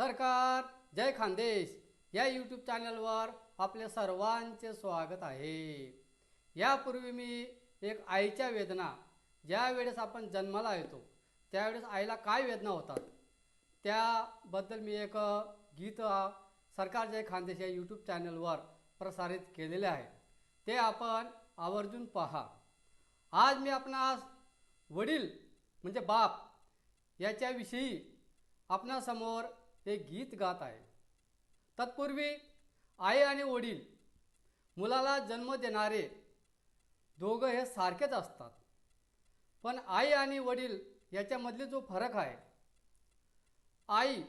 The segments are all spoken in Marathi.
सरकार जय खानदेश. या यूट्यूब चॅनलवर आपले सर्वांचे स्वागत आहे. यापूर्वी मी एक आईच्या वेदना ज्या वेळेस आपण जन्माला येतो त्यावेळेस आईला काय वेदना होतात? त्याबद्दल मी एक गीत सरकार जय खानदेश या यूट्यूब चॅनलवर प्रसारित केलेले आहे. ते आपण आवर्जून पहा. आज मी आपणास वडील म्हणजे बाप याच्याविषयी आपणासमोर हे गीत गात आहे. तत्पूर्वी आई आणि वडील मुलाला जन्म देणारे दोघं हे सारखेच असतात. पण आई आणि वडील याच्यामधले जो फरक आहे आई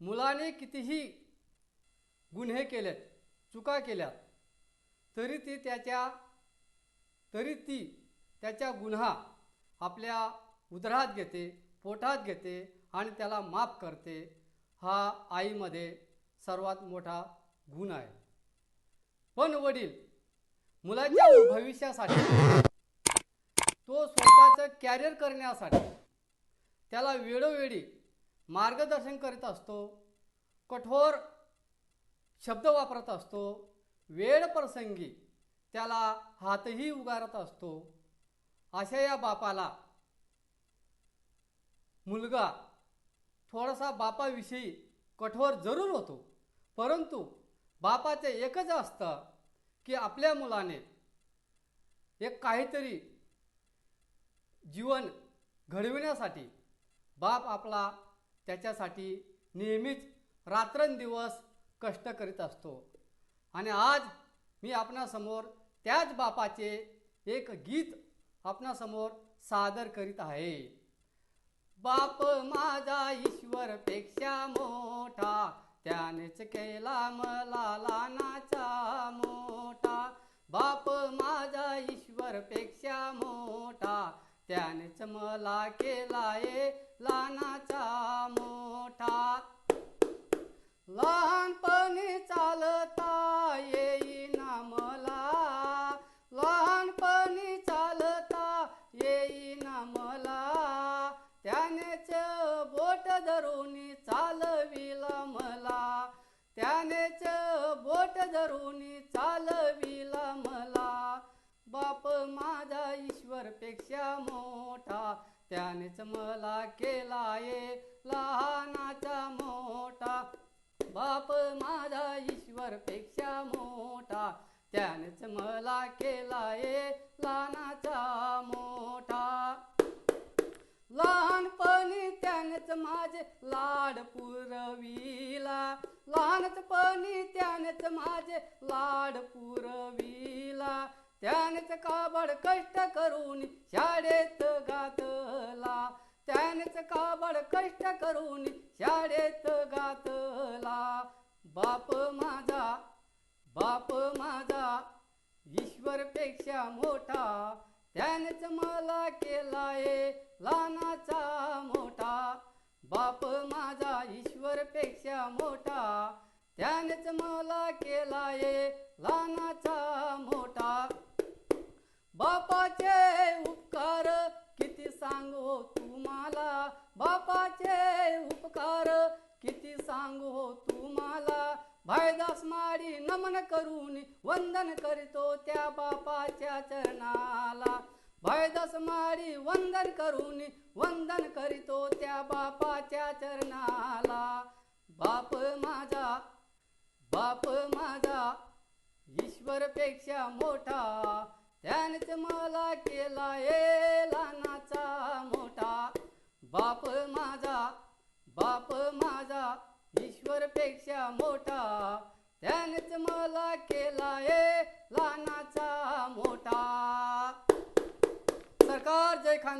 मुलाने कितीही गुन्हे केलेत चुका केल्यात तरी ती त्याच्या तरी ती त्याच्या गुन्हा आपल्या उदरात घेते पोटात घेते आणि त्याला माफ करते. हा आईमध्ये सर्वात मोठा गुण आहे. पण वडील मुलाच्या भविष्यासाठी तो स्वतःचं कॅरियर करण्यासाठी त्याला वेळोवेळी मार्गदर्शन करीत असतो कठोर शब्द वापरत असतो वेळ प्रसंगी त्याला हातही उगारत असतो. अशा या बापाला मुलगा थोडासा बापाविषयी कठोर जरूर होतो. परंतु बापाचं एकच असतं की आपल्या मुलाने एक काहीतरी जीवन घडविण्यासाठी बाप आपला त्याच्यासाठी नेहमीच रात्रंदिवस कष्ट करीत असतो. आणि आज मी आपणासमोर त्याच बापाचे एक गीत आपणासमोर सादर करीत आहे. बाप माझा ईश्वर पेक्षा मोठा त्यानेच केला मला लानाचा मोठा. बाप माझा ईश्वर पेक्षा मोठा त्यानेच मला केला लहानाचा लानाचा त्यानेच बोट धरून चालविला मला. बाप माझा ईश्वर पेक्षा मोठा. त्यानेच मला केलाय लहानाचा मोठा. बाप माझा ईश्वर पेक्षा मोठा. त्यानेच मला केलाय लहानाचा मोठा. लहानपणी त्यानेच माझे लाड पुरवी. लहानपणी त्यानेच माझे लाड पुरविला. त्यानेच काबड कष्ट करून शाळेत घातला. त्यानेच काबड कष्ट करून शाळेत गातला बाप माझा बाप माझा ईश्वरपेक्षा मोठा त्यानेच मला केलाय लहानाचा मोठा. बाप माझा ईश्वरपेक्षा मोठा त्यानेच मला केला ये लहानाचा मोठा. बापाचे उपकार किती सांगो तुम्हाला? बापाचे उपकार किती सांगो तुम्हाला? भायदास माडी नमन करून वंदन करीतो त्या बापाच्या चरणाला. भाईदास माडी वंदन करून वंदन करीतो त्या बापाच्या चरणाला. बाप माझा ईश्वरपेक्षा मोठा त्यानेच मला केला लानाचा मोठा. बाप माझा बाप माझा ईश्वरपेक्षा मोठा त्यानेच मला केला लानाचा मोठा. सरकार जय खान